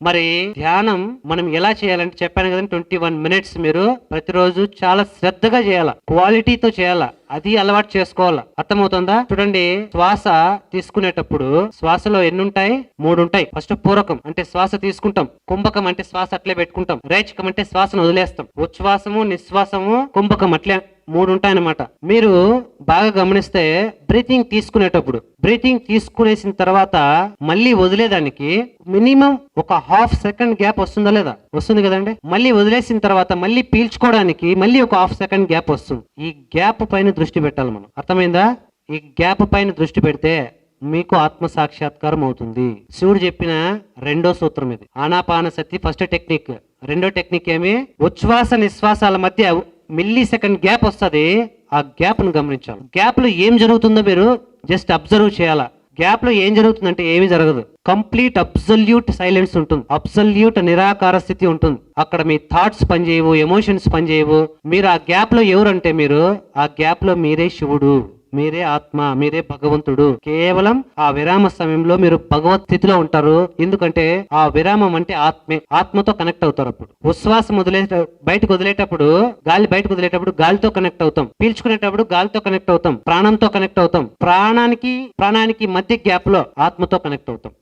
మరి ధ్యానం మనం ఎలా చేయాలంటే చెప్పాను కదండి ట్వంటీ వన్ మినిట్స్ మీరు ప్రతిరోజు చాలా శ్రద్ధగా చేయాలా క్వాలిటీతో చేయాలా అది అలవాటు చేసుకోవాలా. అర్థమవుతుందా? చూడండి శ్వాస తీసుకునేటప్పుడు శ్వాసలో ఎన్ని ఉంటాయి మూడు ఉంటాయి ఫస్ట్ పూరకం అంటే శ్వాస తీసుకుంటాం కుంభకం అంటే శ్వాస అట్లే పెట్టుకుంటాం రేచకం అంటే శ్వాసను వదిలేస్తాం. ఉచ్ఛ్వాసము నిశ్వాసము కుంభకం అట్లే మూడు ఉంటాయన్నమాట మీరు బాగా గమనిస్తే బ్రీతింగ్ తీసుకునేటప్పుడు బ్రీతింగ్ తీసుకునేసిన తర్వాత మళ్ళీ వదిలేదానికి మినిమం ఒక హాఫ్ సెకండ్ గ్యాప్ వస్తుందా లేదా? వస్తుంది కదండి. మళ్ళీ వదిలేసిన తర్వాత మళ్ళీ పీల్చుకోవడానికి మళ్ళీ ఒక హాఫ్ సెకండ్ గ్యాప్ వస్తుంది. ఈ గ్యాప్ పైన దృష్టి పెట్టాలి మనం. అర్థమైందా? ఈ గ్యాప్ పైన దృష్టి పెడితే మీకు ఆత్మ సాక్షాత్కారం అవుతుంది. శివుడు చెప్పిన రెండో సూత్రం ఇది. ఆనాపాన సతి ఫస్ట్ టెక్నిక్. రెండో టెక్నిక్ ఏమి? ఉచ్ఛ్వాస నిశ్వాసాల మధ్య మిల్లీ సెకండ్ గ్యాప్ వస్తుంది ఆ గ్యాప్ను గమనించాలి. గ్యాప్లో ఏం జరుగుతుందో మీరు జస్ట్ అబ్జర్వ్ చేయాలా. గ్యాప్లో ఏం జరుగుతుందంటే ఏమీ జరగదు. కంప్లీట్ అబ్సల్యూట్ సైలెన్స్ ఉంటుంది. అబ్సల్యూట్ నిరాకార స్థితి ఉంటుంది. అక్కడ మీ థాట్స్ పనిచేయవు ఎమోషన్స్ పనిచేయవు. మీరు ఆ గ్యాప్లో ఎవరంటే మీరు ఆ గ్యాప్లో మీరే శివుడు. మీరే ఆత్మ మీరే భగవంతుడు. కేవలం ఆ విరామ సమయంలో మీరు భగవత్ స్థితిలో ఉంటారు. ఎందుకంటే ఆ విరామం అంటే ఆత్మే. ఆత్మతో కనెక్ట్ అవుతారు అప్పుడు. ఉశ్వాసం వదిలే బయటకు వదిలేటప్పుడు గాలి బయటకు వదిలేటప్పుడు గాలితో కనెక్ట్ అవుతాం. పీల్చుకునేటప్పుడు గాలితో కనెక్ట్ అవుతాం. ప్రాణంతో కనెక్ట్ అవుతాం. ప్రాణానికి ప్రాణానికి మధ్య గ్యాప్లో ఆత్మతో కనెక్ట్ అవుతాం.